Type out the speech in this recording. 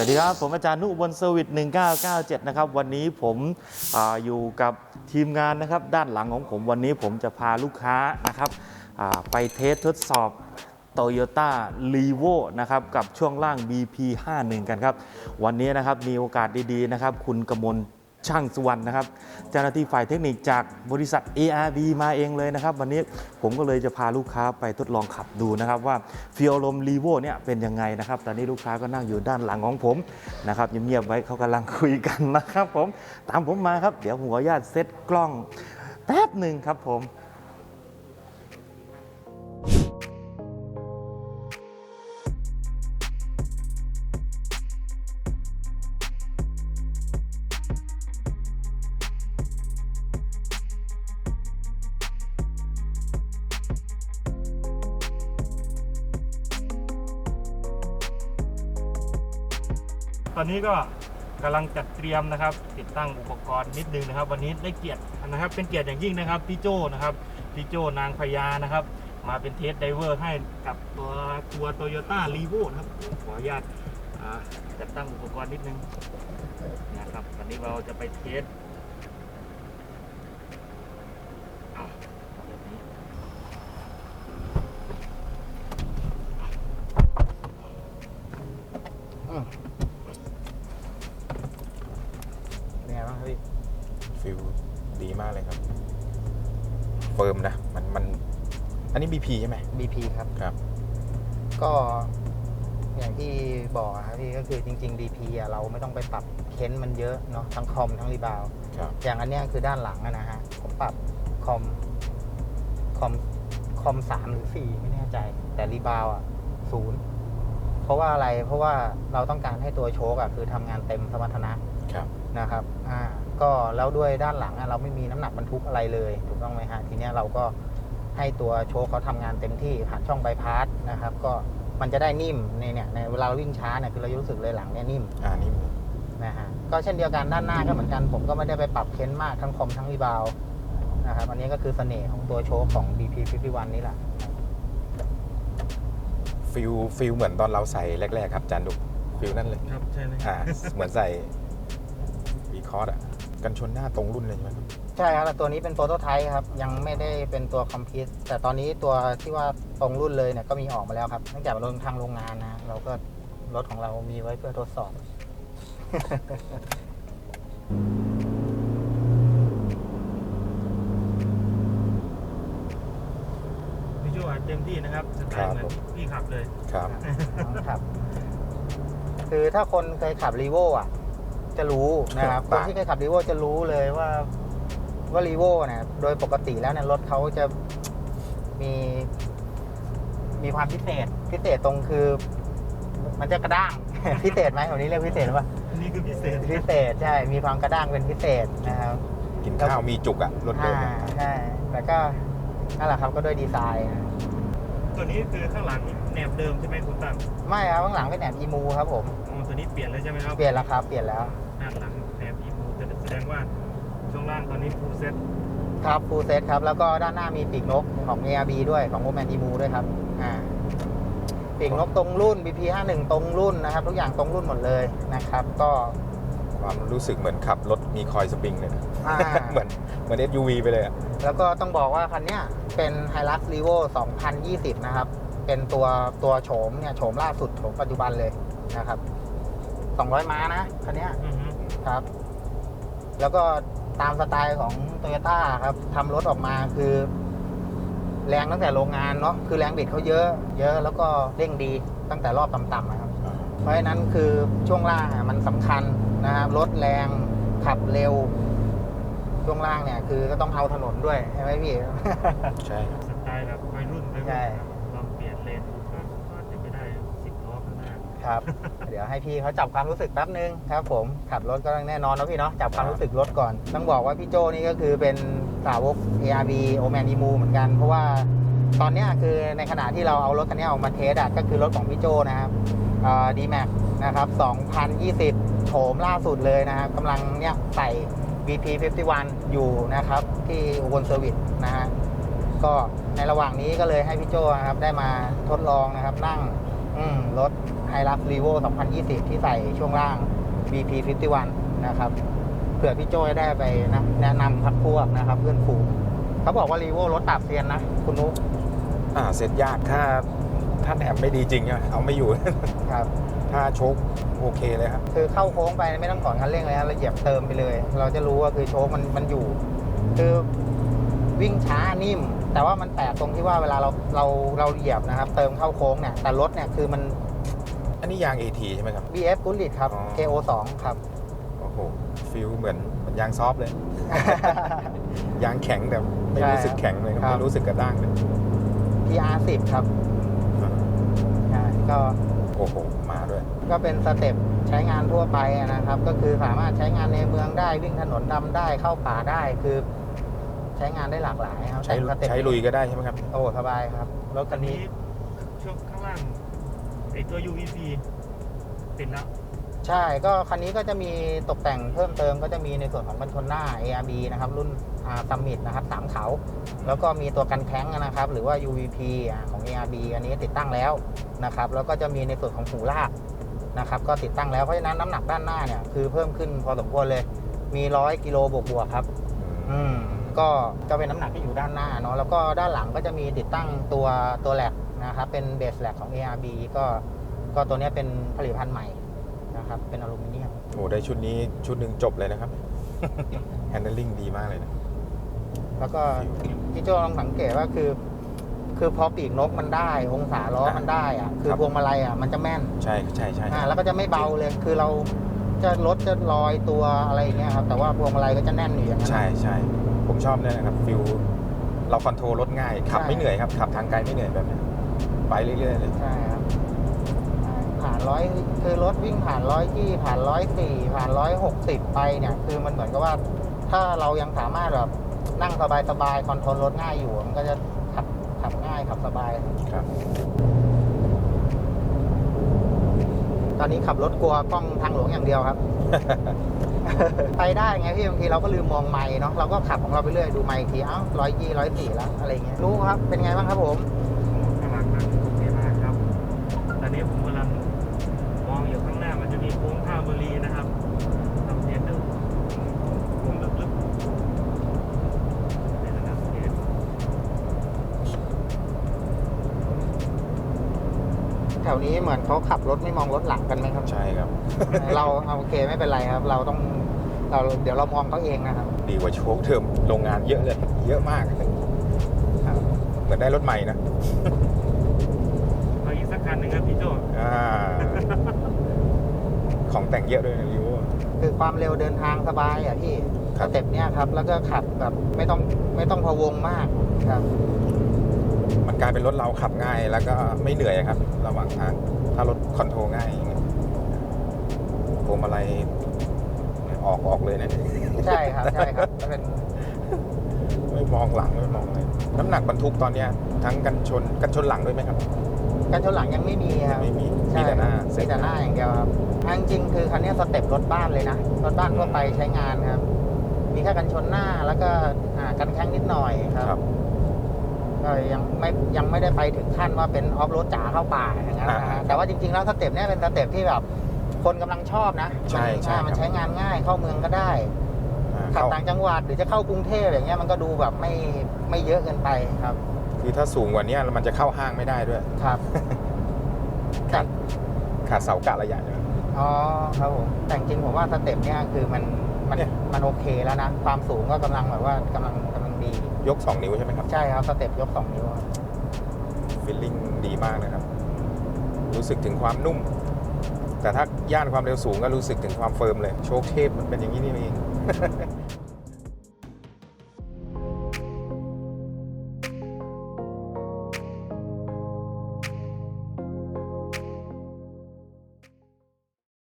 สวัสดีครับ ผมอาจารย์นุบลเซอร์วิส1997 นะครับ วันนี้ผมออยู่กับทีมงานนะครับ ด้านหลังของผมวันนี้ผมจะพาลูกค้านะครับไปเทสทดสอบ Toyota l e v o นะครับ กับช่วงล่าง BP51 กันครับ วันนี้นะครับมีโอกาสดีๆนะครับ คุณกมล ช่างสุวรรณนะครับเจ้าหน้าที่ฝ่ายเทคนิคจากบริษัท ARB มาเองเลยนะครับ วันนี้ผมก็เลยจะพาลูกค้าไปทดลองขับดูนะครับว่าฟิโอลมรีโวเนี่ยเป็นยังไงนะครับ ตอนนี้ลูกค้าก็นั่งอยู่ด้านหลังของผมนะครับเงียบๆไว้เขากำลังคุยกันนะครับผมตามผมมาครับ เดี๋ยวผมขออนุญาตเซตกล้องแป๊บหนึ่งครับผม ตอนนี้ก็กำลังจัดเตรียมนะครับ ติดตั้งอุปกรณ์นิดนึงนะครับ วันนี้ได้เกียรตินะครับ เป็นเกียรติอย่างยิ่งนะครับพี่โจนะครับพี่โจนางพญานะครับ มาเป็นเทสไดเวอร์ให้กับตัวตัวโตโยต้ารีโวนะครับ ขออนุญาตจัดตั้งอุปกรณ์นิดนึงนะครับ วันนี้เราจะไปเทสอะ เฟิร์มนะมันมันอันนี้ BP ใช่ไหม BP ครับ ครับ ก็อย่างที่บอกอะครับพี่ก็คือจริงๆ DP อะเราไม่ต้องไปปรับเค้นมันเยอะเนาะทั้งคอมทั้งรีบาวด์ครับ อย่างอันเนี้ยคือด้านหลังอะนะฮะผมปรับคอมคอมคอมสามหรือสี่ไม่แน่ใจ แต่รีบาวด์อะศูนย์ เพราะว่าอะไรเพราะว่าเราต้องการให้ตัวโชคอะคือทำงานเต็มสมรรถนะครับ นะครับอ่าก็แล้วด้วยด้านหลังอะเราไม่มีน้ำหนักบรรทุกอะไรเลย ถูกต้องไหมฮะทีเนี้ยเราก็ให้ตัวโชคเขาทำงานเต็มที่ผ่านช่องใบพาสนะครับ ก็มันจะได้นิ่มในเนี่ยในเวลาเราวิ่งช้าเนี่ยคือเราจะรู้สึกเลยหลังเนี่ยนิ่ม อ่านี่นะฮะก็เช่นเดียวกันด้านหน้าก็เหมือนกันผมก็ไม่ได้ไปปรับเค้นมากทั้งคอมทั้งรีบาวด์นะครับอันนี้ก็คือเสน่ห์ของตัวโชคของ BP51 นี่แหละ ฟิลฟิลเหมือนตอนเราใส่แรก ๆ ครับจานดุฟิลนั่นเลยครับใช่ไหมอ่าเหมือนใส่วีคอร์ดอะกันชนหน้าตรงรุ่นเลยใช่ไหมครับใช่ครับแต่ตัวนี้เป็นโปรโตไทป์ครับ ยังไม่ได้เป็นตัวคอมพิวต์แต่ตอนนี้ตัวที่ว่าตรงรุ่นเลยเนี่ยก็มีออกมาแล้วครับเนื่องจากเป็นรถทางโรงงานนะเราก็รถของเรามีไว้เพื่อทดสอบ พี่โจ เต็มที่นะครับสไตล์เหมือนพี่ขับเลยครับครับ คือถ้าคนเคยขับรีโวอะ จะรู้นะครับคนที่เคยขับรีโวจะรู้เลยว่าว่ารีโวเนี่ยโดยปกติแล้วเนี่ยรถเขาจะมี มีความพิเศษ พิเศษตรงคือ มันจะกระด้าง พิเศษไหมวันนี้เรียกพิเศษว่าอันนี้คือพิเศษพิเศษใช่ มีความกระด้างเป็นพิเศษนะครับกินข้าวมีจุกอะรถเดิอ่ามเนี่ยใช่แต่ก็นั่นแหละครับก็ด้วยดีไซน์นะ ตัวนี้คือข้างหลังแนบเดิมใช่ไหมคุณตั้มไม่ครับข้างหลังเป็นแหนบอีมูครับผมอ๋อตัวนี้เปลี่ยนแล้วใช่ไหมครับเปลี่ยนแล้วครับเปลี่ยนแล้วด้านหลังแนบอีมูแสดงว่าช่วงล่างตอนนี้ฟูลเซ็ตครับฟูลเซตครับแล้วก็ด้านหน้ามีปีกนกของ ARB ด้วยของ o m a n e m u ด้วยครับอ่าปีกนกตรงรุ่น BP51 ตรงรุ่นนะครับ ทุกอย่างตรงรุ่นหมดเลยนะครับ ก็ความรู้สึกเหมือนขับรถมีคอยสปริงเลยนะ อ่า เหมือนเหมือน SUV ไปเลยอะแล้วก็ต้องบอกว่าคันเนี้ยเป็น Hilux Revo 2020 นะครับ เป็นตัวตัวโฉมเนี่ยโฉมล่าสุดโฉมปัจจุบันเลยนะครับ 200 ม้านะคันเนี้ยอือฮึครับ แล้วก็ตามสไตล์ของโตโยต้าครับทำรถออกมาคือ แรงตั้งแต่โรงงานเนาะคือแรงบิดเขาเยอะ เยอะแล้วก็เร่งดีตั้งแต่รอบต่ำๆนะครับ เพราะฉะนั้นคือช่วงล่างอะมันสำคัญนะครับรถแรงขับเร็ว ช่วงล่างเนี่ยคือก็ต้องเอาถนนด้วยใช่ไหมพี่ ใช่ สไตล์แบบวัยรุ่นไปใช่ ลองเปลี่ยนเลนก็จะไม่ได้สิบล้อข้างหน้าครับ เดี๋ยวให้พี่เขาจับความรู้สึกแป๊บนึงครับผมขับรถก็ต้องแน่นอนนะพี่เนาะจับความรู้สึกรถก่อน ต้องบอกว่าพี่โจนี่ก็คือเป็นสาวก ARB o m a n i m u เหมือนกัน เพราะว่าตอนเนี้ยคือในขณะที่เราเอารถคันนี้ออกมาเทสอะก็คือรถของพี่โจนะครับดีแม็กนะครับ 2020 โฉมล่าสุดเลยนะครับกำลังเนี่ยใส่ VP 51อยู่นะครับ ที่อุบลเซอร์วิสนะฮะก็ในระหว่างนี้ก็เลยให้พี่โจนะครับ ได้มาทดลองนะครับ นั่งอืมรถไฮรักรีโว2020 ที่ใส่ช่วงล่าง BP 51นะครับเผื่อพี่โจ้จะได้ไปนะแนะนำพักพวกนะครับ เพื่อนฝูงเขาบอกว่ารีโวรถปราบเซียนนะ คุณนุ๊กอ่าเสร็จยากถ้าถ้าแหนมไม่ดีจริงอะเอาไม่อยู่ครับ ถ้าโชคโอเคเลยครับ คือเข้าโค้งไปไม่ต้องถอนคันเร่งเลยฮะเราเหยียบเติมไปเลย เราจะรู้ว่าคือโชคมันมันอยู่ คือวิ่งช้านิ่ม แต่ว่ามันแปลกตรงที่ว่าเวลาเราเราเราเหยียบนะครับ เติมเข้าโค้งเนี่ยแต่รถเนี่ยคือมัน อันนี้ยาง AT ใช่ไหมครับ BF g o o d r i d ครับ อ๋อ KO 2 ครับ โอ้โหฟิลเหมือนเหมือนยางซอฟต์เลย ยางแข็งแต่ไม่ใช่รู้สึกแข็งเลยครับครับ ไม่รู้สึกกระด้างเลย PR 10 ครับอ่าใช่ก็โอ้โหมาด้วย ก็เป็นสเต็ปใช้งานทั่วไปนะครับ ก็คือสามารถใช้งานในเมืองได้วิ่งถนนดำได้เข้าป่าได้คือ ใช้งานได้หลากหลายครับใช้แต่งสเต็ปใช้ลุยก็ได้ใช่ไหมครับ โอ้สบายครับรถคันนี้ช่วงข้างล่างไอตัว UVP เป็นแล้วใช่ก็คันนี้ก็จะมีตกแต่งเพิ่มเติมก็จะมีในส่วนของกันชนหน้า ARB นะครับ รุ่นซัมมิตนะครับสามเขา แล้วก็มีตัวกันแข้งนะครับ หรือว่า UVP อ่าของ ARB อันนี้ติดตั้งแล้วนะครับ แล้วก็จะมีในส่วนของหูลาก นะครับก็ติดตั้งแล้วเพราะฉะนั้นน้ำหนักด้านหน้าเนี่ยคือเพิ่มขึ้นพอสมควรเลย มีร้อยกิโลบวกๆครับ อืมก็ก็เป็นน้ำหนักที่อยู่ด้านหน้าเนาะแล้วก็ด้านหลังก็จะมีติดตั้งตัวตัวแหลกนะครับเป็นเบสแหลกของ ARB ก็ก็ตัวเนี้ยเป็นผลิตภัณฑ์ใหม่นะครับเป็นอลูมิเนียมโอ้ได้ชุดนี้ชุดหนึ่งจบเลยนะครับ handling ดีมากเลยนะ แล้วก็พี่โจลองสังเกตว่าคือ คือพอปีกนกมันได้ องศาล้อมันได้อะคือครับพวงมาลัยอะมันจะแม่นใช่ใช่ใช่อ่าแล้วก็จะไม่เบาเลยคือเราจะรถจะลอยตัวอะไรอย่างเงี้ยครับแต่ว่าพวงมาลัยก็จะแน่นอยู่อย่างนั้นใช่ใช่ผมชอบเนี่ยนะครับฟิลเราคอนโทรลรถง่ายขับใช่ไม่เหนื่อยครับขับทางไกลไม่เหนื่อยแบบเนี้ยไปเรื่อยๆเลยใช่ครับอ่าผ่านร้อยคือรถวิ่งผ่านร้อยยี่ผ่านร้อยสี่ผ่านร้อยหกสิบไปเนี่ย คือมันเหมือนกับว่า ถ้าเรายังสามารถแบบนั่งสบายสบายๆคอนโทรลรถง่ายอยู่มันก็จะ ขับขับง่ายขับสบาย ครับ ตอนนี้ขับรถกลัวกล้องทางหลวงอย่างเดียวครับ ไปได้ไงพี่บางทีเราก็ลืมมองไม้เนาะเราก็ขับของเราไปเรื่อยดูไม้อีกทีเอ้าร้อยยี่ร้อยสี่แล้วอะไรเงี้ยรู้ครับ เป็นไงบ้างครับผมข้างหลังนั้นโอเคมากครับ ตอนนี้ผมกำลังมองอยู่ข้างหน้ามันจะมีโค้งท่าบุรีนะครับลองเทสดูโค้งลึกๆ ถวนี้เหมือนเขาขับรถไม่มองรถหลังกันไหมครับ ใช่ครับ เราเอาโอเคไม่เป็นไรครับ เราต้องเราเดี๋ยวเรามองเขาเองนะครับ ดีกว่าโชคเทอมโรงงานเยอะเลย เยอะมากครับ เหมือนได้รถใหม่นะเอาอีกสักคันหนึ่งครับพี่โจอ่าของแต่งเยอะด้วยนะริวคือความเร็วเดินทางสบายอะพี่ครัสบเต็ปเนี้ยครับ แล้วก็ขับแบบไม่ต้องไม่ต้องพะวงมากครับ มันกลายเป็นรถเราขับง่าย แล้วก็ไม่เหนื่อยครับ ระหว่างทางถ้ารถคอนโทรลง่ายอย่างเงี้ยพวงมาลัยออกออกเลยนะใช่ครับ ใช่ครับเป็นไม่มองหลังไม่มองเลย น้ำหนักบรรทุกตอนเนี้ยทั้งกันชนกันชนหลังด้วยไหมครับกันชนหลังยังไม่มีครับไม่มีใช่มีแต่หน้ามีแต่หน้าอย่างเดียวครับอันจริงๆคือคันนี้สเต็ปรถบ้านเลยนะรถบ้านทั่วไปใช้งานครับ มีแค่กันชนหน้าแล้วก็อ่ากันแข้งนิดหน่อยครับครับก็ ยังไม่ยังไม่ได้ไปถึงขั้นว่าเป็นออฟโรดจ๋าเข้าป่าอย่างนั้นนะอ่าฮะแต่ว่าจริงๆแล้วสเต็ปเนี้ยเป็นสเต็ปที่แบบ คนกำลังชอบนะใช่มันใช่อ่ามันครับใช้งานง่ายเข้าเมืองก็ได้อ่าขับเข้าต่างจังหวัดหรือจะเข้ากรุงเทพอย่างเงี้ยมันก็ดูแบบไม่ไม่เยอะเกินไปครับ คือถ้าสูงกว่านี้มันจะเข้าห้างไม่ได้ด้วยครับขาดขาดเสากะระยะใช่ไหมอ๋อครับผมแต่จริงๆผมว่าสเต็ปเนี้ยคือมันมันเนี่ยมันโอเคแล้วนะ ความสูงก็กำลังแบบว่ากำลังกำลังดี ยก 2 นิ้วใช่ไหมครับ ใช่ครับ สเต็ปยกสองนิ้วครับฟีลลิ่งดีมากนะครับ รู้สึกถึงความนุ่ม แต่ถ้าย่านความเร็วสูงก็รู้สึกถึงความเฟิร์มเลย โชคเทพมันเป็นอย่างนี้นี่เอง